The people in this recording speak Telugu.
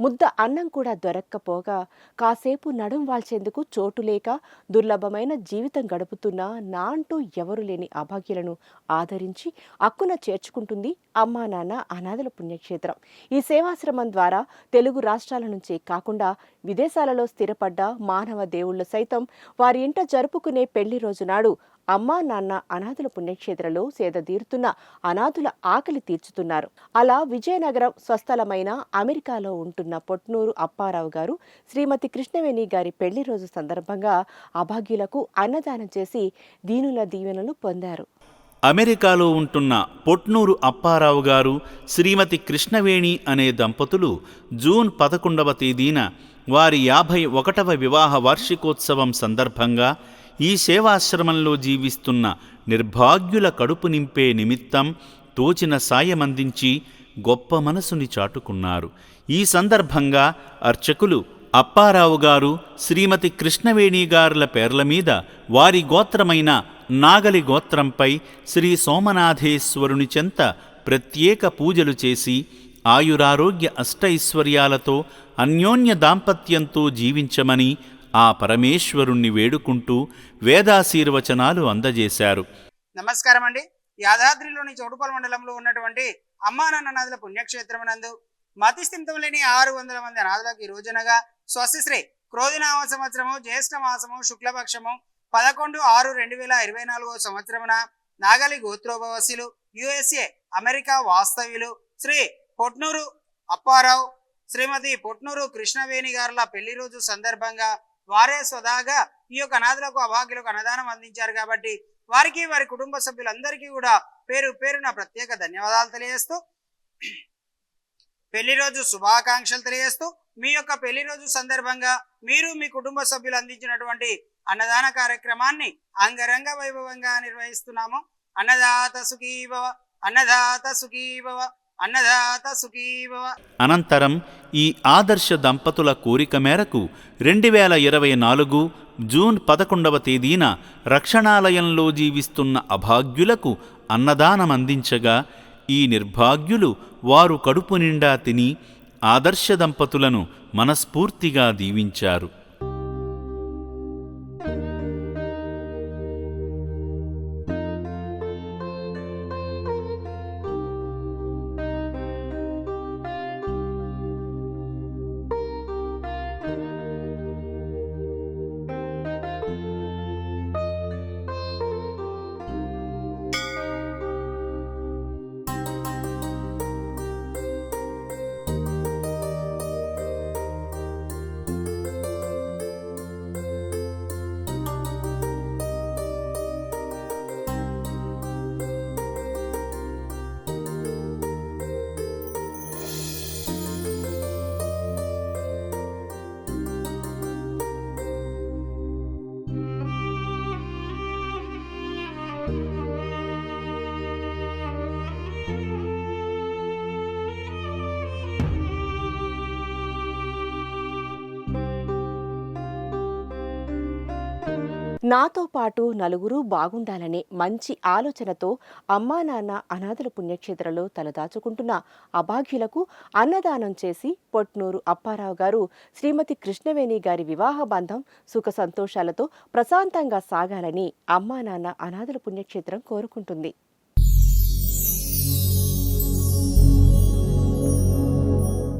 ముద్ద అన్నం కూడా దొరక్కపోగా కాసేపు నడుం వాల్చేందుకు చోటు లేక దుర్లభమైన జీవితం గడుపుతున్న నా అంటూ ఎవరు లేని అభాగ్యులను ఆదరించి అక్కున చేర్చుకుంటుంది అమ్మా నాన్న అనాథల పుణ్యక్షేత్రం. ఈ సేవాశ్రమం ద్వారా తెలుగు రాష్ట్రాల నుంచే కాకుండా విదేశాలలో స్థిరపడ్డ మానవ దేవుళ్ళు సైతం వారి ఇంట జరుపుకునే పెళ్ళి రోజు నాడు అమ్మా నాన్న అనాథుల పుణ్యక్షేత్రంలో సేద తీరుతున్న అనాథుల ఆకలి తీర్చుతున్నారు. అలా విజయనగరం స్వస్థలమైన అమెరికాలో ఉంటున్న పొట్నూరు అప్పారావు గారు శ్రీమతి కృష్ణవేణి గారి పెళ్ళి రోజు సందర్భంగా అభాగ్యులకు అన్నదానం చేసి దీనుల దీవెనలు పొందారు. అమెరికాలో ఉంటున్న పొట్నూరు అప్పారావు గారు శ్రీమతి కృష్ణవేణి అనే దంపతులు జూన్ పదకొండవ తేదీన వారి యాభై ఒకటవ వివాహ వార్షికోత్సవం సందర్భంగా ఈ సేవాశ్రమంలో జీవిస్తున్న నిర్భాగ్యుల కడుపు నింపే నిమిత్తం తోచిన సాయమందించి గొప్ప మనసుని చాటుకున్నారు. ఈ సందర్భంగా అర్చకులు అప్పారావు గారు శ్రీమతి కృష్ణవేణి గారుల పేర్ల మీద వారి గోత్రమైన నాగలి గోత్రంపై శ్రీ సోమనాథేశ్వరుని చెంత ప్రత్యేక పూజలు చేసి ఆయురారోగ్య అష్టైశ్వర్యాలతో అన్యోన్య దాంపత్యంతో జీవించమని ఆ పరమేశ్వరుణ్ణి వేడుకుంటూ వేదాశీర్వచనాలు అందజేశారు. నమస్కారం అండి యాదాద్రిలోని చౌటుపల్ మండలంలో ఉన్నటువంటి అమ్మానాన్న నదుల పుణ్యక్షేత్రం నందు మతిస్థింతం లేని ఆరు వందల మంది అనాథులకు ఈ రోజునగా స్వస్తిశ్రీ క్రోధినామ సంవత్సరము జ్యేష్ఠ మాసము శుక్లపక్షము పదకొండు ఆరు రెండు వేల ఇరవై నాలుగో సంవత్సరమున నాగలి గోత్రోభవస్యులు యుఎస్ఏ అమెరికా వాస్తవ్యులు శ్రీ పొట్నూరు అప్పారావు శ్రీమతి పొట్నూరు కృష్ణవేణి గారుల పెళ్ళి రోజు సందర్భంగా వారే స్వదాగా ఈ యొక్క అనాథులకు అభాగ్యులకు అన్నదానం అందించారు కాబట్టి వారికి వారి కుటుంబ సభ్యులందరికీ కూడా పేరు పేరున ప్రత్యేక ధన్యవాదాలు తెలియజేస్తూ పెళ్ళి రోజు శుభాకాంక్షలు తెలియజేస్తూ మీ యొక్క పెళ్ళి రోజు సందర్భంగా మీరు మీ కుటుంబ సభ్యులు అందించినటువంటి అన్నదాన కార్యక్రమాన్ని అంగరంగ వైభవంగా నిర్వహిస్తున్నాము. అన్నదాత సుఖీభవ అన్నదాత సుఖీభవ అన్నదాత సుఖీభవ. అనంతరం ఈ ఆదర్శ దంపతుల కోరిక మేరకు రెండు వేల ఇరవై నాలుగు జూన్ పదకొండవ తేదీన రక్షణాలయంలో జీవిస్తున్న అభాగ్యులకు అన్నదానం అందించగా ఈ నిర్భాగ్యులు వారు కడుపు నిండా తిని ఆదర్శ దంపతులను మనస్ఫూర్తిగా దీవించారు. నాతో పాటు నలుగురు బాగుండాలనే మంచి ఆలోచనతో అమ్మా నాన్న అనాథల పుణ్యక్షేత్రంలో తలదాచుకుంటున్న అభాగ్యులకు అన్నదానం చేసి పొట్నూరు అప్పారావు గారు శ్రీమతి కృష్ణవేణి గారి వివాహ బంధం సుఖ సంతోషాలతో ప్రశాంతంగా సాగాలని అమ్మా నాన్న అనాథల పుణ్యక్షేత్రం కోరుకుంటుంది.